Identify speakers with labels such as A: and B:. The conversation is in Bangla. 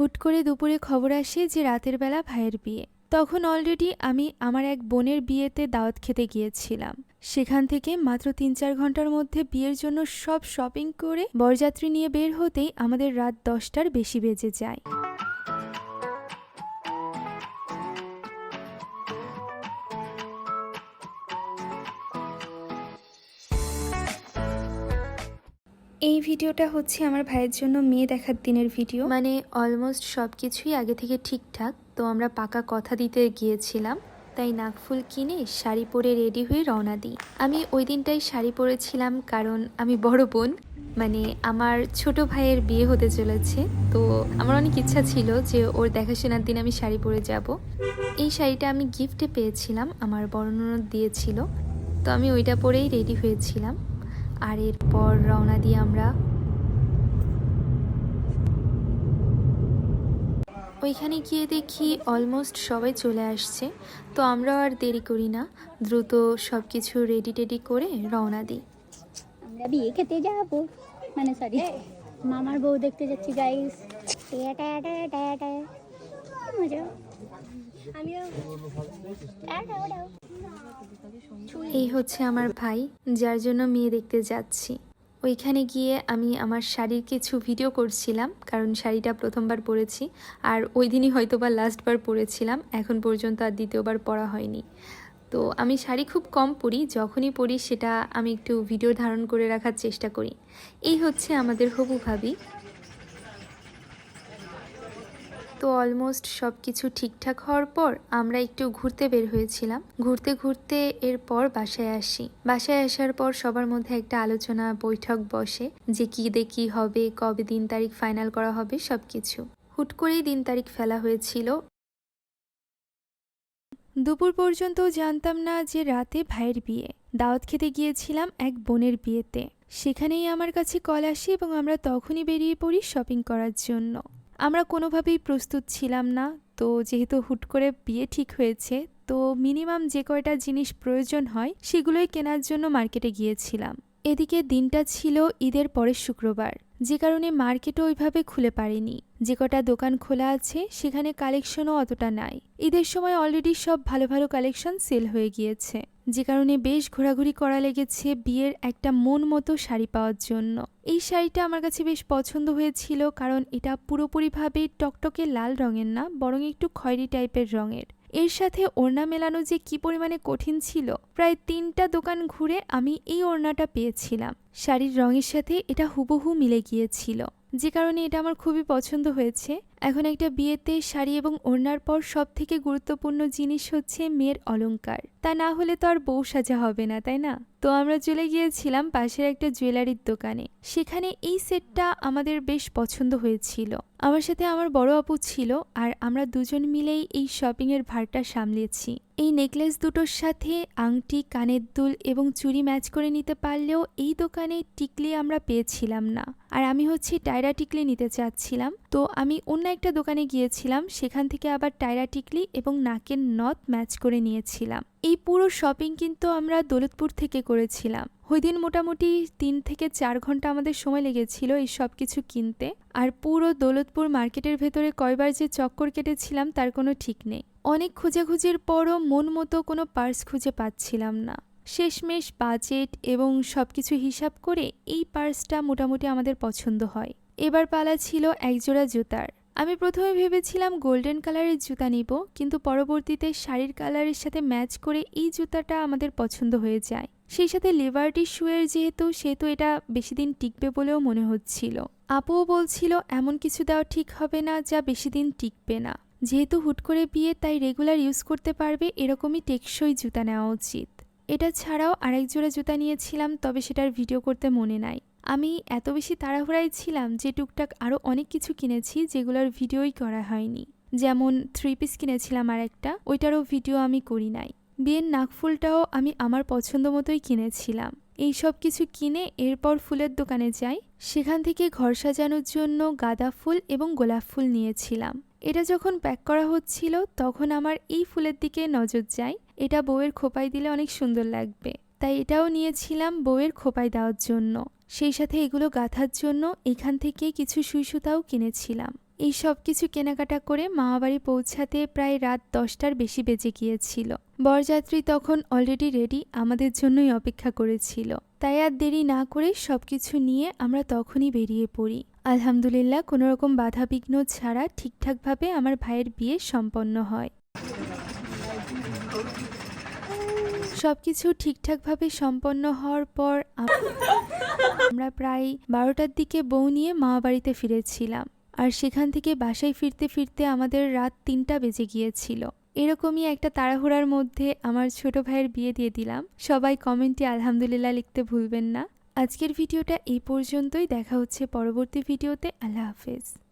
A: হুট করে দুপুরে খবর আসে যে রাতের বেলা ভাইয়ের বিয়ে। তখন অলরেডি আমি আমার এক বোনের বিয়েতে দাওয়াত খেতে গিয়েছিলাম। সেখান থেকে মাত্র তিন চার ঘণ্টার মধ্যে বিয়ের জন্য সব শপিং করে বরযাত্রী নিয়ে বের হতেই আমাদের রাত দশটার বেশি বেজে যায়। এই ভিডিওটা হচ্ছে আমার ভাইয়ের জন্য মেয়ে দেখার দিনের ভিডিও। মানে অলমোস্ট সব কিছুই আগে থেকে ঠিকঠাক, তো আমরা পাকা কথা দিতে গিয়েছিলাম, তাই নাকফুল কিনে শাড়ি পরে রেডি হয়ে রওনা দিই। আমি ওই দিনটাই শাড়ি পরেছিলাম কারণ আমি বড় বোন মানে আমার ছোট ভাইয়ের বিয়ে হতে চলেছে, তো আমার অনেক ইচ্ছা ছিল যে ওর দেখাশোনার দিন আমি শাড়ি পরে যাব। এই শাড়িটা আমি গিফটে পেয়েছিলাম, আমার ননদ দিয়েছিল, তো আমি ওইটা পরেই রেডি হয়েছিলাম। আর এরপর রওনা দিয়ে আমরা। ওইখানে গিয়ে দেখি অলমোস্ট সবাই চলে আসছে, তো আমরাও আর দেরি করি না। দ্রুত সব কিছু রেডি টেডি করে রওনা দিই।
B: আমরা বিয়ে খেতে যাব। মানে সরি মামার বউ দেখতে যাচ্ছি গাইস
A: এই হচ্ছে আমার ভাই, যার জন্য মেয়ে দেখতে যাচ্ছি। ওইখানে গিয়ে আমি আমার শাড়ির কিছু ভিডিও করছিলাম, কারণ শাড়িটা প্রথমবার পরেছি, আর ওই দিনই হয়তো বা লাস্টবার পরেছিলাম, এখন পর্যন্ত আর দ্বিতীয়বার পরা হয়নি। তো আমি শাড়ি খুব কম পরি, যখনই পরি সেটা আমি একটু ভিডিও ধারণ করে রাখার চেষ্টা করি। এই হচ্ছে আমাদের হবু ভাবি। তো অলমোস্ট সব কিছু ঠিকঠাক হওয়ার পর আমরা একটু ঘুরতে বের হয়েছিলাম। ঘুরতে ঘুরতে এরপর বাসায় আসি। বাসায় আসার পর সবার মধ্যে একটা আলোচনা বৈঠক বসে যে কি দেখি হবে, কবে দিন তারিখ ফাইনাল করা হবে সব কিছু হুট করেই দিন তারিখ ফেলা হয়েছিল। দুপুর পর্যন্ত জানতাম না যে রাতে ভাইয়ের বিয়ে। দাওয়াত খেতে গিয়েছিলাম এক বোনের বিয়েতে। সেখানেই আমার কাছে কল আসে এবং আমরা তখনই বেরিয়ে পড়ি শপিং করার জন্য। আমরা কোনোভাবেই প্রস্তুত ছিলাম না। তো যেহেতু হুট করে বিয়ে ঠিক হয়েছে, তো মিনিমাম যে কয়টা জিনিস প্রয়োজন হয়, সেগুলোই কেনার জন্য মার্কেটে গিয়েছিলাম। এদিকে দিনটা ছিল ঈদের পরের শুক্রবার। যে কারণে মার্কেটও ওইভাবে খুলে পারেনি। যে কটা দোকান খোলা আছে, সেখানে কালেকশনও অতটা নাই। ঈদের সময় অলরেডি সব ভালো ভালো কালেকশন সেল হয়ে গিয়েছে। যে কারণে বেশ ঘোরাঘুরি করা লেগেছে বিয়ের একটা মন মতো শাড়ি পাওয়ার জন্য। এই শাড়িটা আমার কাছে বেশ পছন্দ হয়েছিল কারণ এটা পুরোপুরিভাবে টকটকে লাল রঙের না, বরং একটু খয়েরি টাইপের রঙের। এর সাথে ওড়না মেলানো যে কি পরিমাণে কঠিন ছিল, প্রায় তিনটা দোকান ঘুরে আমি এই ওড়নাটা পেয়েছিলাম। শাড়ির রঙের সাথে এটা হুবহু মিলে গিয়েছিল। যে কারণে এটা আমার খুবই পছন্দ হয়েছে। এখন একটা বিয়েতে শাড়ি এবং ওড়নার পর সব থেকে গুরুত্বপূর্ণ জিনিস হচ্ছে মেয়ের অলঙ্কার তা না হলে তো আর বউ সাজা হবে না, তাই না? তো আমরা চলে গিয়েছিলাম পাশের একটা জুয়েলারির দোকানে। সেখানে এই সেটটা আমাদের বেশ পছন্দ হয়েছিল। আমার সাথে আমার বড় আপু ছিল আর আমরা দুজন মিলেই এই শপিংয়ের ভারটা সামলেছি। এই নেকলেস দুটোর সাথে আংটি, কানের দুল এবং চুড়ি ম্যাচ করে নিতে পারলেও এই দোকানে টিকলি আমরা পেয়েছিলাম না। আর আমি হচ্ছে টায়রা টিকলি নিতে চাচ্ছিলাম। তো আমি অন্য একটা দোকানে গিয়েছিলাম, সেখান থেকে আবার টায়রা টিকলি এবং নাকের নথ ম্যাচ করে নিয়েছিলাম। এই পুরো শপিং কিন্তু আমরা দৌলতপুর থেকে করেছিলাম। ওই দিন মোটামুটি তিন থেকে চার ঘণ্টা আমাদের সময় লেগেছিল এই সব কিছু কিনতে। আর পুরো দৌলতপুর মার্কেটের ভেতরে কয়বার যে চক্কর কেটেছিলাম তার কোনো ঠিক নেই। অনেক খোঁজাখুঁজির পরও মন মতো কোনো পার্স খুঁজে পাচ্ছিলাম না। শেষমেশ বাজেট এবং সব কিছু হিসাব করে এই পার্সটা মোটামুটি আমাদের পছন্দ হয়। এবার পালা ছিল একজোড়া জুতার। আমি প্রথমে ভেবেছিলাম গোল্ডেন কালারের জুতা নিব, কিন্তু পরবর্তীতে শাড়ির কালারের সাথে ম্যাচ করে এই জুতাটা আমাদের পছন্দ হয়ে যায়। সেই সাথে লিবার্টি শুয়ের যেহেতু, সেহেতু এটা বেশি দিন টিকবে বলেও মনে হচ্ছিল। আপুও বলছিল, এমন কিছু দেওয়া ঠিক হবে না যা বেশি দিন টিকবে না। যেহেতু হুট করে বিয়ে, তাই রেগুলার ইউজ করতে পারবে, এরকমই টেকসই জুতা নেওয়া উচিত। এটা ছাড়াও আরেক জোড়া জুতা নিয়েছিলাম, তবে সেটার ভিডিও করতে মনে নাই। আমি এত বেশি তাড়াহুড়ায় ছিলাম যে টুকটাক আরও অনেক কিছু কিনেছি, যেগুলোর ভিডিওই করা হয়নি। যেমন থ্রি পিস কিনেছিলাম আর একটা ওইটারও ভিডিও আমি করি নাই। বিয়ের নাকফুলটাও আমি আমার পছন্দ মতোই কিনেছিলাম। এই সব কিছু কিনে এরপর ফুলের দোকানে যাই। সেখান থেকে ঘর সাজানোর জন্য গাঁদা ফুল এবং গোলাপ ফুল নিয়েছিলাম। এটা যখন প্যাক করা হচ্ছিল, তখন আমার এই ফুলের দিকে নজর যায়। এটা বউয়ের খোপায় দিলে অনেক সুন্দর লাগবে। তাই এটাও নিয়েছিলাম বউয়ের খোপায় দেওয়ার জন্য। সেই সাথে এগুলো গাঁথার জন্য এখান থেকে কিছু সুই সুতাও কিনেছিলাম। এই সব কিছু কেনাকাটা করে মামাবাড়ি পৌঁছাতে প্রায় রাত দশটার বেশি বেজে গিয়েছিল। বরযাত্রী তখন অলরেডি রেডি আমাদের জন্যই অপেক্ষা করেছিল। তাই আর দেরি না করে সব কিছু নিয়ে আমরা তখনই বেরিয়ে পড়ি। আলহামদুলিল্লাহ কোনো রকম বাধাবিঘ্ন ছাড়া ঠিকঠাকভাবে আমার ভাইয়ের বিয়ে সম্পন্ন হয়। সব কিছু ঠিকঠাকভাবে সম্পন্ন হওয়ার পর আমরা প্রায় বারোটার দিকে বউ নিয়ে মামাবাড়িতে ফিরেছিলাম। আর সেখান থেকে বাসায় ফিরতে ফিরতে আমাদের রাত তিনটা বেজে গিয়েছিল। এরকমই একটা তাড়াহুড়ার মধ্যে আমার ছোট ভাইয়ের বিয়ে দিয়ে দিলাম। সবাই কমেন্টে আলহামদুলিল্লাহ লিখতে ভুলবেন না। আজকের ভিডিওটা এই পর্যন্তই। দেখা হচ্ছে পরবর্তী ভিডিওতে। আল্লাহ হাফেজ।